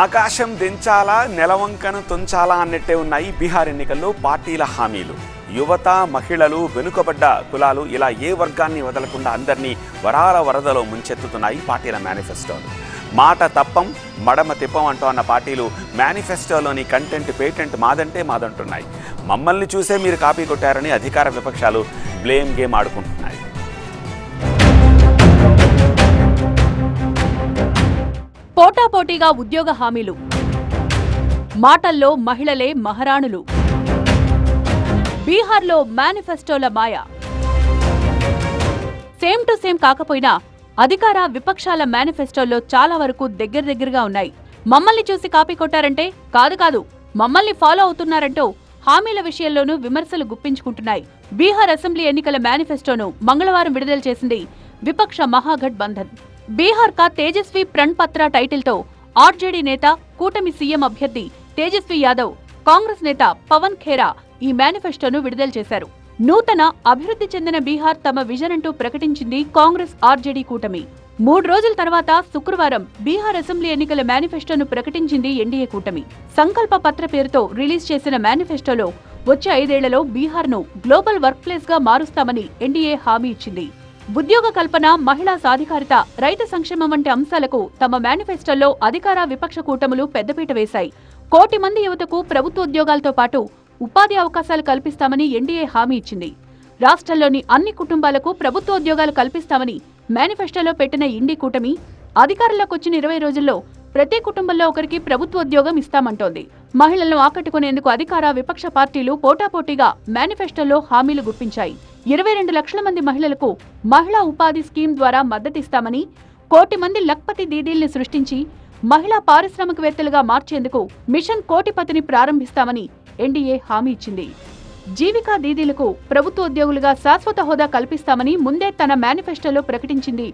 ఆకాశం దించాలా నెలవంకను తుంచాలా అన్నట్టే ఉన్నాయి బీహార్ ఎన్నికల్లో పార్టీల హామీలు. యువత మహిళలు వెనుకబడ్డ కులాలు ఇలా ఏ వర్గాన్ని వదలకుండా అందరినీ వరాల వరదలో ముంచెత్తుతున్నాయి పార్టీల మేనిఫెస్టోలు. మాట తప్పం మడమ తిప్పం అంటూ అన్న పార్టీలు మేనిఫెస్టోలోని కంటెంట్ పేటెంట్ మాదంటే మాదంటున్నాయి. మమ్మల్ని చూసే మీరు కాపీ కొట్టారని అధికార విపక్షాలు బ్లేమ్ గేమ్ ఆడుకుంటున్నాయి. పోటాపోటీగా ఉద్యోగ హామీలు. మాటల్లో మహిళలే మహారాణులు. బీహార్లో మేనిఫెస్టోల మాయ. సేమ్ టు సేమ్ కాకపోయినా అధికార విపక్షాల మేనిఫెస్టోల్లో చాలా వరకు దగ్గర దగ్గరగా ఉన్నాయి. మమ్మల్ని చూసి కాపీ కొట్టారంటే కాదు కాదు మమ్మల్ని ఫాలో అవుతున్నారంటూ హామీల విషయంలోనూ విమర్శలు గుప్పించుకుంటున్నాయి. బీహార్ అసెంబ్లీ ఎన్నికల మేనిఫెస్టోను మంగళవారం విడుదల చేసింది విపక్ష మహాగఠ్ బంధన్ బీహార్ కా తేజస్వి ప్రణ్ పత్ర టైటిల్తో ఆర్జేడీ నేత కూటమి సీఎం అభ్యర్థి తేజస్వి యాదవ్ కాంగ్రెస్ నేత పవన్ ఖేరా ఈ మేనిఫెస్టోను విడుదల చేశారు. నూతన అభివృద్ధి చెందిన బీహార్ తమ విజన్ అంటూ ప్రకటించింది కాంగ్రెస్ ఆర్జేడీ కూటమి. మూడు రోజుల తర్వాత శుక్రవారం బీహార్ అసెంబ్లీ ఎన్నికల మేనిఫెస్టోను ప్రకటించింది ఎన్డీఏ కూటమి. సంకల్ప పత్ర పేరుతో రిలీజ్ చేసిన మేనిఫెస్టోలో వచ్చే ఐదేళ్ళలో బీహార్ను గ్లోబల్ వర్క్ ప్లేస్గా మారుస్తామని ఎన్డీఏ హామీ ఇచ్చింది. ఉద్యోగ కల్పన మహిళా సాధికారిత రైతు సంక్షేమం వంటి అంశాలకు తమ మేనిఫెస్టోలో అధికార విపక్ష కూటములు పెద్దపీట వేశాయి. కోటి మంది యువతకు ప్రభుత్వ ఉద్యోగాలతో పాటు ఉపాధి అవకాశాలు కల్పిస్తామని ఎన్డీఏ హామీ ఇచ్చింది. రాష్ట్రంలోని అన్ని కుటుంబాలకు ప్రభుత్వ ఉద్యోగాలు కల్పిస్తామని మేనిఫెస్టోలో పెట్టిన ఇండి కూటమి అధికారంలోకి వచ్చిన ఇరవై రోజుల్లో ప్రతి కుటుంబంలో ఒకరికి ప్రభుత్వ ఉద్యోగం ఇస్తామంటోంది. మహిళలను ఆకట్టుకునేందుకు అధికార విపక్ష పార్టీలు పోటాపోటీగా మేనిఫెస్టోలో హామీలు గుప్పించాయి. ఇరవై రెండు లక్షల మంది మహిళలకు మహిళా ఉపాధి స్కీమ్ ద్వారా మద్దతిస్తామని కోటి మంది లక్పతి దీదీల్ని సృష్టించి మహిళా పారిశ్రామికవేత్తలుగా మార్చేందుకు మిషన్ కోటిపతిని ప్రారంభిస్తామని ఎన్డీఏ హామీ ఇచ్చింది. జీవికా దీదీలకు ప్రభుత్వ ఉద్యోగులుగా శాశ్వత హోదా కల్పిస్తామని ముందే తన మేనిఫెస్టోలో ప్రకటించింది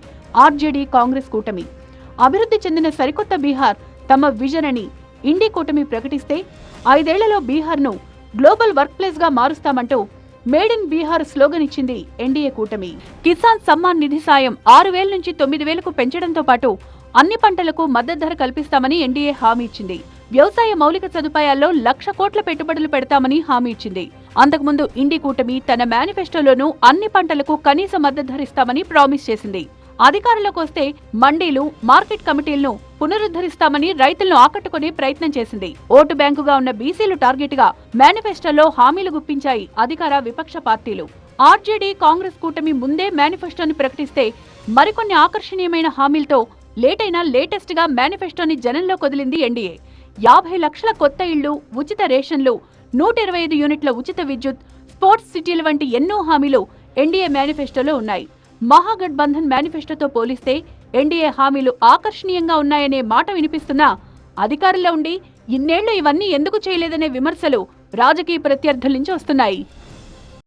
ఆర్జేడీ కాంగ్రెస్ కూటమి. అభివృద్ధి చెందిన సరికొత్త బీహార్ తమ విజన్ అని ఇండి కూటమి ప్రకటిస్తే ఐదేళ్ళలో బీహార్ను గ్లోబల్ వర్క్ ప్లేస్గా మారుస్తామంటూ మేడ్ ఇన్ బీహార్ స్లోగన్ ఇచ్చింది ఎన్డీఏ కూటమి. కిసాన్ సమ్మాన్ నిధి సాయం ఆరు వేల నుంచి తొమ్మిది వేలకు పెంచడంతో పాటు అన్ని పంటలకు మద్దతు ధర కల్పిస్తామని ఎన్డీఏ హామీ ఇచ్చింది. వ్యవసాయ మౌలిక సదుపాయాల్లో లక్ష కోట్ల పెట్టుబడులు పెడతామని హామీ ఇచ్చింది. అంతకుముందు ఇండి కూటమి తన మేనిఫెస్టోలోనూ అన్ని పంటలకు కనీస మద్దతు ధరిస్తామని ప్రామిస్ చేసింది. అధికారంలోకి వస్తే మండీలు మార్కెట్ కమిటీలను పునరుద్ధరిస్తామని రైతులను ఆకట్టుకునే ప్రయత్నం చేసింది. ఓటు బ్యాంకుగా ఉన్న బీసీలు టార్గెట్గా మేనిఫెస్టోలో హామీలు గుప్పించాయి అధికార విపక్ష పార్టీలు. ఆర్జేడీ కాంగ్రెస్ కూటమి ముందే మేనిఫెస్టోని ప్రకటిస్తే మరికొన్ని ఆకర్షణీయమైన హామీలతో లేటైనా లేటెస్ట్గా మేనిఫెస్టోని జనంలో కొదిలింది ఎన్డీఏ. యాభై లక్షల కొత్త ఇళ్ళు ఉచిత రేషన్లు నూట ఇరవై ఐదు యూనిట్ల ఉచిత విద్యుత్ స్పోర్ట్స్ సిటీల వంటి ఎన్నో హామీలు ఎన్డీఏ మేనిఫెస్టోలో ఉన్నాయి. మహాగఠబంధన్ మేనిఫెస్టోతో పోలిస్తే ఎన్డీఏ హామీలు ఆకర్షణీయంగా ఉన్నాయనే మాట వినిపిస్తున్నా అధికారంలో ఉండి ఇన్నేళ్ళు ఇవన్నీ ఎందుకు చేయలేదనే విమర్శలు రాజకీయ ప్రత్యర్థుల నుంచి వస్తున్నాయి.